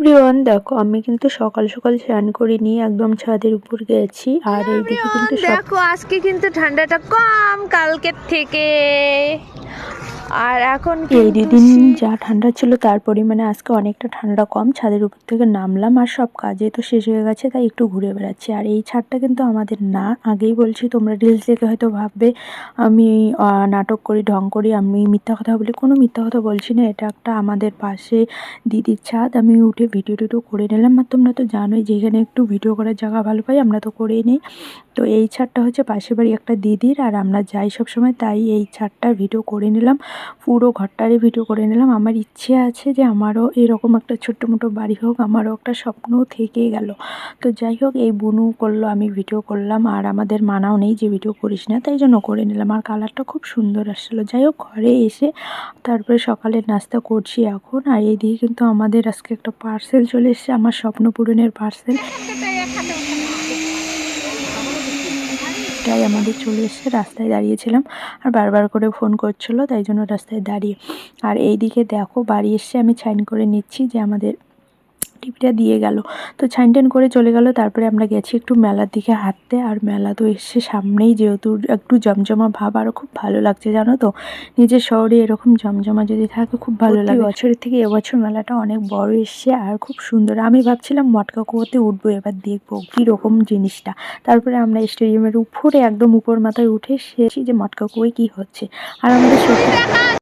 Everyone দেখো, আমি কিন্তু সকাল সকাল স্নান করে নিয়ে একদম ছাদের উপর গেছি। আর এইদিকে কিন্তু দেখো, আজকে কিন্তু ঠান্ডাটা কম কালকের থেকে। আর এখন এই দুদিন যা ঠান্ডা ছিল তার পরিমাণে আজকে অনেকটা ঠান্ডা কম। ছাদের উপর থেকে নামলাম আর সব কাজে তো শেষ হয়ে গেছে তাই একটু ঘুরে বেড়াচ্ছি। আর এই ছাদটা কিন্তু আমাদের না আগেই বলছি তোমরা রিলস দেখে হয়তো ভাববে আমি নাটক করি ঢং করি আমি মিথ্যা কথা বলি। কোনো মিথ্যা কথা বলছি না এটা একটা আমাদের পাশে দিদির ছাদ। আমি উঠে ভিডিও টিডিও করে নিলাম। আর তোমরা তো জানোই যেখানে একটু ভিডিও করার জায়গা ভালো পাই আমরা তো করেই নিই। তো এই ছাদটা হচ্ছে পাশের বাড়ি একটা দিদির আর আমরা যাই সব সময় তাই এই ছাদটার ভিডিও করে নিলাম। পুরো ঘরটারই ভিডিও করে নিলাম। আমার ইচ্ছে আছে যে আমারও এরকম একটা ছোট্ট মোটো বাড়ি হোক, আমারও একটা স্বপ্ন থেকে গেল। তো যাই হোক, এই বুনু করল, আমি ভিডিও করলাম। আর আমাদের মানাও নেই যে ভিডিও করিস না, তাই জন্য করে নিলাম। আর কালারটা খুব সুন্দর আসছিল যাই হোক, ঘরে এসে তারপরে সকালের নাস্তা করছি এখন। আর এইদিকে কিন্তু আমাদের আজকে একটা পার্সেল চলে এসেছে, আমার স্বপ্ন পূরণের পার্সেল তাই আমাদের চলে এসে রাস্তায় দাঁড়িয়েছিলাম আর বারবার করে ফোন করছিল, তাই জন্য রাস্তায় দাঁড়িয়ে। আর এইদিকে দেখো, বাড়ি এসে আমি সাইন করে নিচ্ছি যে আমাদের টিভিটা দিয়ে গেল। তো ছাইন টাইন করে চলে গেল। তারপরে আমরা গেছি একটু মেলার দিকে হাঁটতে। আর মেলা তো এসছে সামনেই যেহেতু একটু জমজমা ভাব। আরও খুব ভালো লাগছে জানো তো? নিজের শহরে এরকম জমজমা যদি থাকে খুব ভালো লাগে। বছরের থেকে এবছর মেলাটা অনেক বড় এসছে আর খুব সুন্দর। আমি ভাবছিলাম মটকা কুয়োতে উঠবো এবার দেখব কীরকম জিনিসটা। তারপরে আমরা স্টেডিয়ামের উপরে একদম উপর মাথায় উঠে শেষি যে মটকা কুয়োয় কী হচ্ছে। আর আমাদের সত্যি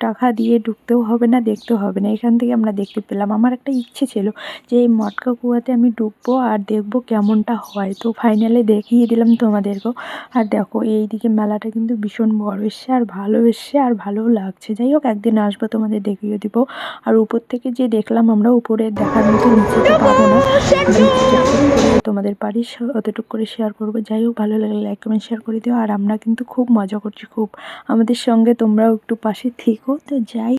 টাকা দিয়ে ঢুকতেও হবে না, দেখতেও হবে না। এখান থেকে আমরা দেখতে পেলাম, আমার একটা ইচ্ছে ছিল যে এই মটকা কুয়াতে আমি ডুববো আর দেখব কেমনটা হয়। তো ফাইনালে দেখিয়ে দিলাম তোমাদেরকেও। আর দেখো, এইদিকে মেলাটা কিন্তু ভীষণ বড় এসছে আর ভালো এসছে আর ভালোও লাগছে। যাই হোক, একদিন আসব তোমাদের দেখিয়ে দিব। আর উপর থেকে যে দেখলাম আমরা, উপরে দেখার মতো নিচে তো পাবো না। তোমাদের পারি অতটুকু করে শেয়ার করব। যাই হোক, ভালো লাগলে লাইক কমেন্ট শেয়ার করে দিও। আর আমরা কিন্তু খুব মজা করছি, খুব। আমাদের সঙ্গে তোমরাও একটু পাশে থেকো। তো যাই